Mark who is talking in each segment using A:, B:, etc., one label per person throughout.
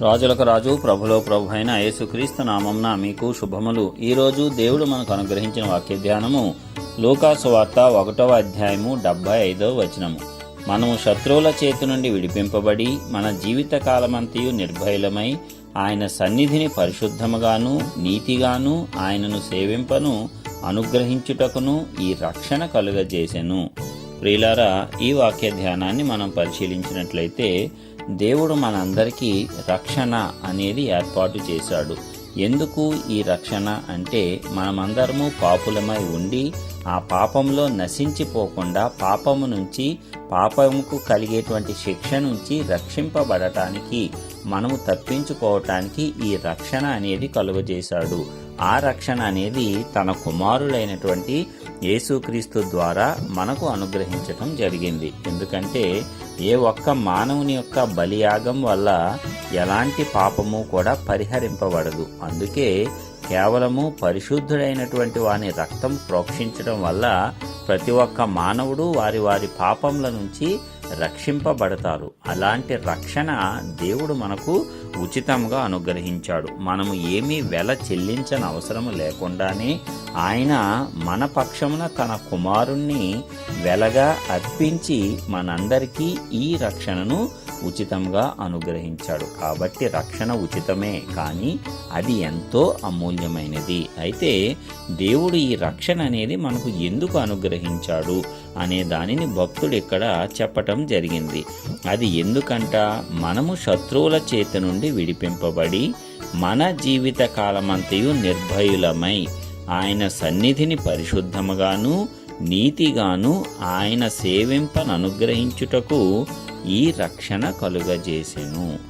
A: రాజులకు రాజు ప్రభులో ప్రభు అయిన యేసుక్రీస్తు నామంన మీకు శుభములు. ఈరోజు దేవుడు మనకు అనుగ్రహించిన వాక్య ధ్యానము లూకాసు వార్త ఒకటవ అధ్యాయము డెబ్భై ఐదవ వచనము. మనము శత్రువుల చేతి నుండి విడిపింపబడి మన జీవిత కాలమంతయు నిర్భయులమై ఆయన సన్నిధిని పరిశుద్ధముగాను నీతిగాను ఆయనను సేవింపను అనుగ్రహించుటకును ఈ రక్షణ కలుగజేసెను. ప్రియులారా ఈ వాక్య ధ్యానాన్ని మనం పరిశీలించినట్లయితే దేవుడు మనందరికీ రక్షణ అనేది ఏర్పాటు చేశాడు. ఎందుకు ఈ రక్షణ? అంటే మనమందరము పాపులమై ఉండి ఆ పాపంలో నశించిపోకుండా పాపము నుంచి పాపముకు కలిగేటువంటి శిక్ష నుంచి రక్షింపబడటానికి మనము తప్పించుకోవటానికి ఈ రక్షణ అనేది కలుగజేశాడు. ఆ రక్షణ అనేది తన కుమారుడైనటువంటి యేసుక్రీస్తు ద్వారా మనకు అనుగ్రహించటం జరిగింది. ఎందుకంటే ఏ ఒక్క మానవుని యొక్క బలియాగం వల్ల ఎలాంటి పాపము కూడా పరిహరింపబడదు. అందుకే కేవలము పరిశుద్ధుడైనటువంటి వాని రక్తం ప్రోక్షించడం వల్ల ప్రతి ఒక్క మానవుడు వారి వారి పాపముల నుంచి రక్షింపబడతారు. అలాంటి రక్షణ దేవుడు మనకు ఉచితంగా అనుగ్రహించాడు. మనము ఏమీ వెల చెల్లించని అవసరం లేకుండానే ఆయన మన పక్షమున తన కుమారుణ్ణి వెలగా అర్పించి మనందరికీ ఈ రక్షణను ఉచితంగా అనుగ్రహించాడు. కాబట్టి రక్షణ ఉచితమే. కానీ అది ఎంతో అమూల్యమైనది. అయితే దేవుడు ఈ రక్షణ అనేది మనకు ఎందుకు అనుగ్రహించాడు అనే దానిని భక్తుడు ఇక్కడ చెప్పటం జరిగింది. అది ఎందుకంట? మనము శత్రువుల చేతి నుండి విడిపింపబడి మన జీవిత కాలమంతయు నిర్భయులమై ఆయన సన్నిధిని పరిశుద్ధముగాను నీతిగాను ఆయన సేవింపను అనుగ్రహించుటకు ఈ రక్షణ కలుగజేసెను.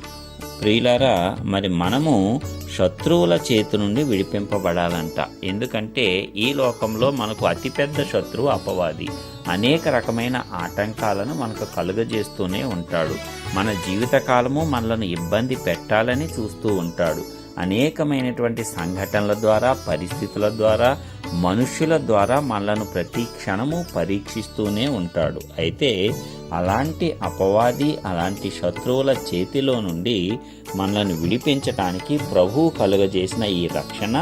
A: ప్రియులారా మరి మనము శత్రువుల చేతి నుండి విడిపింపబడాలంట. ఎందుకంటే ఈ లోకంలో మనకు అతిపెద్ద శత్రువు అపవాది. అనేక రకమైన ఆటంకాలను మనకు కలుగజేస్తూనే ఉంటాడు. మన జీవితకాలము మనలను ఇబ్బంది పెట్టాలని చూస్తూ ఉంటాడు. అనేకమైనటువంటి సంఘటనల ద్వారా పరిస్థితుల ద్వారా మనుష్యుల ద్వారా మనలను ప్రతి క్షణము పరీక్షిస్తూనే ఉంటాడు. అయితే అలాంటి అపవాది అలాంటి శత్రువుల చేతిలో నుండి మనలను విడిపించటానికి ప్రభువు కలుగజేసిన ఈ రక్షణ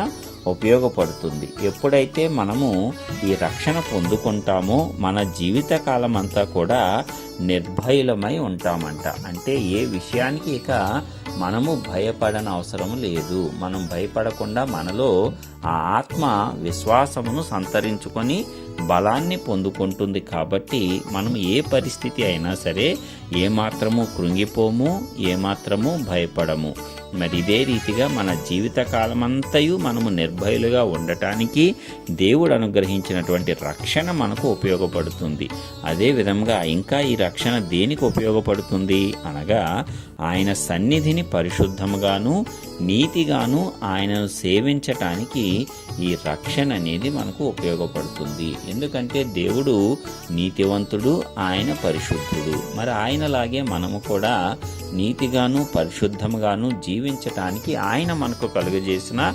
A: ఉపయోగపడుతుంది. ఎప్పుడైతే మనము ఈ రక్షణ పొందుకుంటామో మన జీవితకాలం అంతా కూడా నిర్భయులమై ఉంటామంట. అంటే ఏ విషయానికి ఇక మనము భయపడని అవసరం లేదు. మనం భయపడకుండా మనలో ఆ ఆత్మ విశ్వాసమును సంతరించుకొని బలాన్ని పొందుకుంటుంది కాబట్టి మనం ఏ పరిస్థితి అయినా సరే ఏమాత్రము కృంగిపోము ఏమాత్రము భయపడము. మరి ఇదే రీతిగా మన జీవితకాలమంతయు మనము నిర్భయులుగా ఉండటానికి దేవుడు అనుగ్రహించినటువంటి రక్షణ మనకు ఉపయోగపడుతుంది. అదే విధంగా ఇంకా ఈ రక్షణ దేనికి ఉపయోగపడుతుంది? అనగా ఆయన సన్నిధిని పరిశుద్ధముగాను నీతిగాను ఆయనను సేవించటానికి ఈ రక్షణ అనేది మనకు ఉపయోగపడుతుంది. ఎందుకంటే దేవుడు నీతివంతుడు ఆయన పరిశుద్ధుడు. మరి ఆయనలాగే మనము కూడా నీతిగాను పరిశుద్ధంగాను జీవించటానికి ఆయన మనకు కలుగజేసిన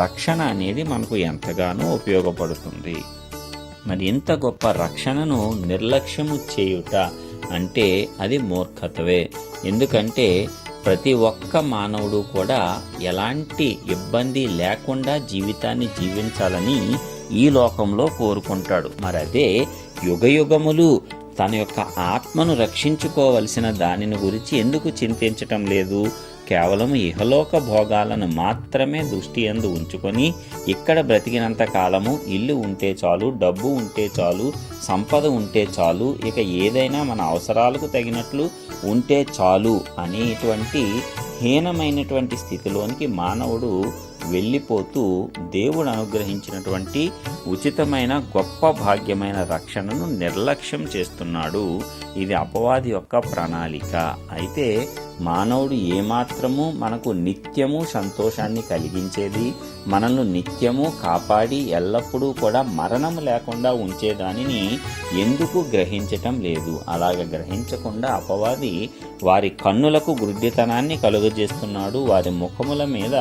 A: రక్షణ అనేది మనకు ఎంతగానో ఉపయోగపడుతుంది. మరి ఇంత గొప్ప రక్షణను నిర్లక్ష్యము చేయుట అంటే అది మూర్ఖతవే. ఎందుకంటే ప్రతి ఒక్క మానవుడు కూడా ఎలాంటి ఇబ్బంది లేకుండా జీవితాన్ని జీవించాలని ఈ లోకంలో కోరుకుంటాడు. మరి అదే యుగయుగములు తన యొక్క ఆత్మను రక్షించుకోవలసిన దానిని గురించి ఎందుకు చింతించటం లేదు? కేవలం ఇహలోక భోగాలను మాత్రమే దృష్టి ఎందు ఉంచుకొని ఇక్కడ బ్రతికినంత కాలము ఇల్లు ఉంటే చాలు డబ్బు ఉంటే చాలు సంపద ఉంటే చాలు ఇక ఏదైనా మన అవసరాలకు తగినట్లు ఉంటే చాలు అనేటువంటి హీనమైనటువంటి స్థితిలోనికి మానవుడు వెళ్ళిపోతూ దేవుడు అనుగ్రహించినటువంటి ఉచితమైన గొప్ప భాగ్యమైన రక్షణను నిర్లక్ష్యం చేస్తున్నాడు. ఇది అపవాది యొక్క ప్రణాళిక. అయితే మానవుడు ఏమాత్రము మనకు నిత్యము సంతోషాన్ని కలిగించేది మనల్ని నిత్యము కాపాడి ఎల్లప్పుడూ కూడా మరణం లేకుండా ఉంచేదానిని ఎందుకు గ్రహించటం లేదు? అలాగ గ్రహించకుండా అపవాది వారి కన్నులకు గుడ్డితనాన్ని కలుగజేస్తున్నాడు. వారి ముఖముల మీద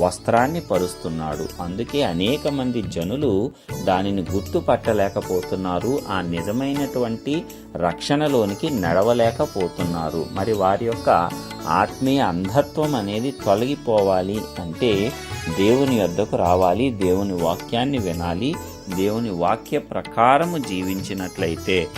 A: వస్త్రాన్ని పరుస్తున్నాడు. అందుకే అనేక మంది జనులు దానిని గుర్తుపట్టలేకపోతున్నారు. ఆ నిజమైనటువంటి రక్షణలోనికి నడవలేకపోతున్నారు. మరి వారి యొక్క ఆత్మీయ అంధత్వం అనేది తొలగిపోవాలి అంటే దేవుని వద్దకు రావాలి దేవుని వాక్యాన్ని వినాలి దేవుని వాక్య ప్రకారము జీవించినట్లయితే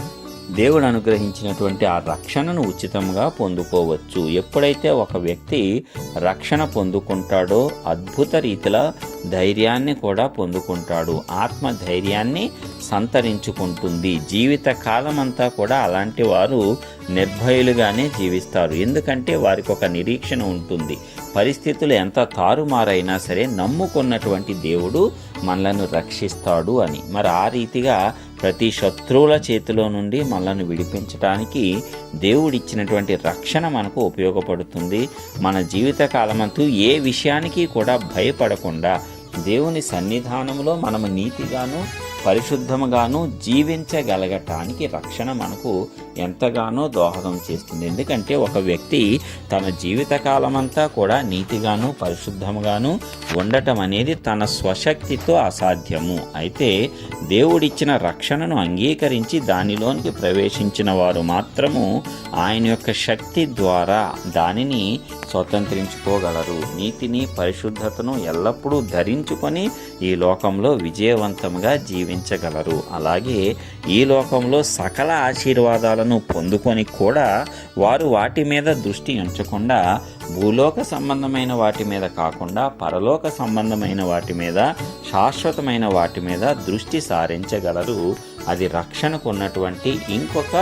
A: దేవుడు అనుగ్రహించినటువంటి ఆ రక్షణను ఉచితంగా పొందుకోవచ్చు. ఎప్పుడైతే ఒక వ్యక్తి రక్షణ పొందుకుంటాడో అద్భుత రీతిలో ధైర్యాన్ని కూడా పొందుకుంటాడు. ఆత్మ ధైర్యాన్ని సంతరించుకుంటుంది. జీవిత కాలం అంతా కూడా అలాంటి వారు నిర్భయులుగానే జీవిస్తారు. ఎందుకంటే వారికి ఒక నిరీక్షణ ఉంటుంది. పరిస్థితులు ఎంత తారుమారైనా సరే నమ్ముకున్నటువంటి దేవుడు మనలను రక్షిస్తాడు అని. మరి ఆ రీతిగా ప్రతి శత్రువుల చేతిలో నుండి మనల్ని విడిపించడానికి దేవుడిచ్చినటువంటి రక్షణ మనకు ఉపయోగపడుతుంది. మన జీవితకాలమంతు ఏ విషయానికి కూడా భయపడకుండా దేవుని సన్నిధానంలో మనము నీతిగాను పరిశుద్ధముగాను జీవించగలగటానికి రక్షణ మనకు ఎంతగానో దోహదం చేస్తుంది. ఎందుకంటే ఒక వ్యక్తి తన జీవితకాలమంతా కూడా నీతిగాను పరిశుద్ధముగాను ఉండటం అనేది తన స్వశక్తితో అసాధ్యము. అయితే దేవుడిచ్చిన రక్షణను అంగీకరించి దానిలోనికి ప్రవేశించిన వారు మాత్రము ఆయన యొక్క శక్తి ద్వారా దానిని స్వతంత్రించుకోగలరు. నీతిని పరిశుద్ధతను ఎల్లప్పుడూ ధరించుకొని ఈ లోకంలో విజయవంతంగా జీవించగలరు. అలాగే ఈ లోకంలో సకల ఆశీర్వాదాలను పొందుకొని కూడా వారు వాటి మీద దృష్టి ఉంచకుండా భూలోక సంబంధమైన వాటి మీద కాకుండా పరలోక సంబంధమైన వాటి మీద శాశ్వతమైన వాటి మీద దృష్టి సారించగలరు. అది రక్షణకు ఉన్నటువంటి ఇంకొక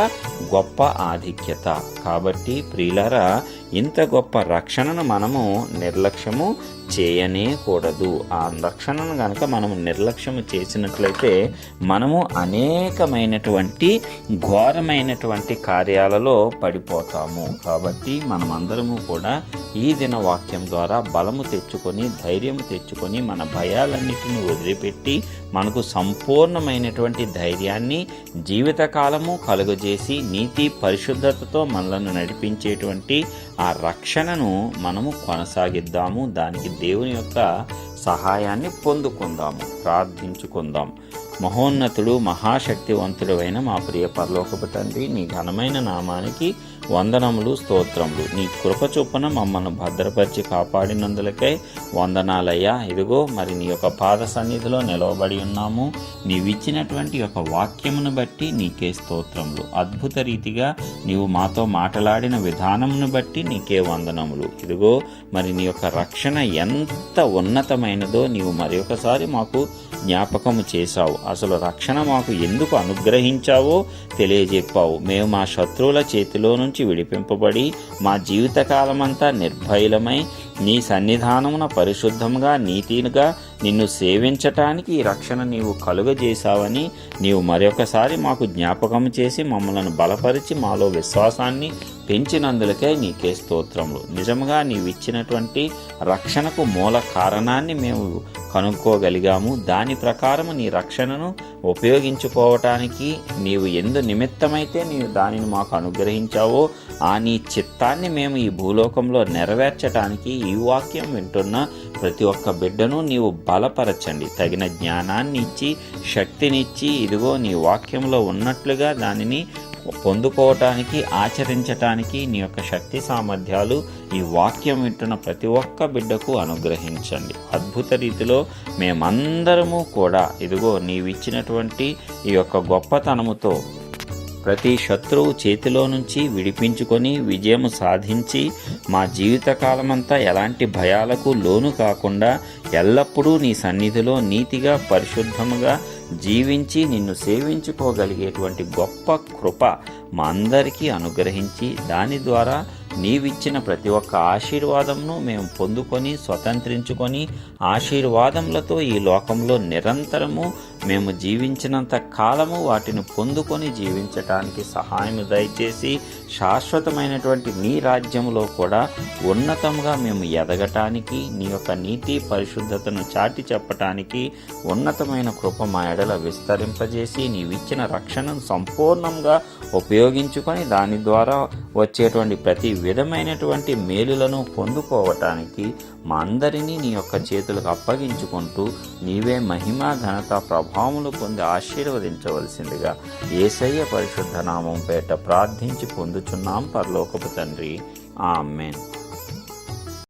A: గొప్ప ఆధిక్యత. కాబట్టి ప్రియులరా ఇంత గొప్ప రక్షణను మనము నిర్లక్ష్యము చేయనే కూడదు ఆ రక్షణను కనుక మనము నిర్లక్ష్యము చేసినట్లయితే మనము అనేకమైనటువంటి ఘోరమైనటువంటి కార్యాలలో పడిపోతాము. కాబట్టి మనమందరము కూడా ఈ దిన వాక్యం ద్వారా బలము తెచ్చుకొని ధైర్యము తెచ్చుకొని మన భయాలన్నిటిని వదిలిపెట్టి మనకు సంపూర్ణమైనటువంటి ధైర్యాన్ని జీవితకాలము కలుగజేసి నీతి పరిశుద్ధతతో మనలను నడిపించేటువంటి ఆ ఆ రక్షణను మనము కొనసాగిద్దాము. దానికి దేవుని యొక్క సహాయాన్ని పొందుకుందాము. ప్రార్థించుకుందాం. మహోన్నతుడు మహాశక్తివంతుడు అయిన మా ప్రియ పరలోకపు తండ్రి నీ ఘనమైన నామానికి వందనములు స్తోత్రములు. నీ కృప చొప్పున మమ్మల్ని భద్రపరిచి కాపాడినందులకై వందనాలయ్యా. ఇదిగో మరి నీ యొక్క పాద సన్నిధిలో నిలవబడి ఉన్నాము. నీవిచ్చినటువంటి యొక్క వాక్యమును బట్టి నీకే స్తోత్రములు. అద్భుత రీతిగా నీవు మాతో మాట్లాడిన విధానమును బట్టి నీకే వందనములు. ఇదిగో మరి నీ యొక్క రక్షణ ఎంత ఉన్నతమైనదో నీవు మరి ఒకసారి మాకు జ్ఞాపకము చేశావు. అసలు రక్షణ మాకు ఎందుకు అనుగ్రహించావో తెలియజెప్పావు. మేము మా శత్రువుల చేతిలో నుంచి విడిపింపబడి మా జీవితకాలమంతా నిర్భయలమై నీ సన్నిధానమున పరిశుద్ధంగా నీతిగా నిన్ను సేవించటానికి ఈ రక్షణ నీవు కలుగజేశావని నీవు మరొకసారి మాకు జ్ఞాపకం చేసి మమ్మలను బలపరిచి మాలో విశ్వాసాన్ని పెంచినందులకే నీకే స్తోత్రములు. నిజంగా నీవు ఇచ్చినటువంటి రక్షణకు మూల కారణాన్ని మేము కనుక్కోగలిగాము. దాని ప్రకారము నీ రక్షణను ఉపయోగించుకోవటానికి నీవు ఎందు నిమిత్తమైతే నీవు దానిని మాకు అనుగ్రహించావో ఆ నీ చిత్తాన్ని మేము ఈ భూలోకంలో నెరవేర్చటానికి ఈ వాక్యం వింటున్న ప్రతి ఒక్క బిడ్డను నీవు బలపరచండి. తగిన జ్ఞానాన్ని ఇచ్చి శక్తినిచ్చి ఇదిగో నీ వాక్యంలో ఉన్నట్లుగా దానిని పొందుకోవటానికి ఆచరించటానికి నీ యొక్క శక్తి సామర్థ్యాలు ఈ వాక్యం వింటున్న ప్రతి ఒక్క బిడ్డకు అనుగ్రహించండి. అద్భుత రీతిలో మేమందరము కూడా ఇదిగో నీవిచ్చినటువంటి ఈ యొక్క గొప్పతనముతో ప్రతి శత్రువు చేతిలో నుంచి విడిపించుకొని విజయం సాధించి మా జీవితకాలమంతా ఎలాంటి భయాలకు లోను కాకుండా ఎల్లప్పుడూ నీ సన్నిధిలో నీతిగా పరిశుద్ధముగా జీవించి నిన్ను సేవించుకోగలిగేటువంటి గొప్ప కృప మా అందరికీ అనుగ్రహించి దాని ద్వారా నీవిచ్చిన ప్రతి ఒక్క ఆశీర్వాదంను మేము పొందుకొని స్వతంత్రించుకొని ఆశీర్వాదములతో ఈ లోకంలో నిరంతరము మేము జీవించినంత కాలము వాటిని పొందుకొని జీవించటానికి సహాయం దయచేసి శాశ్వతమైనటువంటి నీ రాజ్యంలో కూడా ఉన్నతంగా మేము ఎదగటానికి నీ యొక్క నీతి పరిశుద్ధతను చాటి చెప్పటానికి ఉన్నతమైన కృప మా ఎడల విస్తరింపజేసి నీవిచ్చిన రక్షణను సంపూర్ణంగా ఉపయోగించుకొని దాని ద్వారా వచ్చేటువంటి ప్రతి విధమైనటువంటి మేలులను పొందుకోవటానికి మా అందరినీ నీ యొక్క చేతులకు అప్పగించుకుంటూ నీవే మహిమ ఘనత ప్రభావములు పొంది ఆశీర్వదించవలసిందిగా ఏసయ్య పరిశుద్ధ నామం పేట ప్రార్థించి పొందుచున్నాం పరలోకపు తండ్రి. ఆమెన్.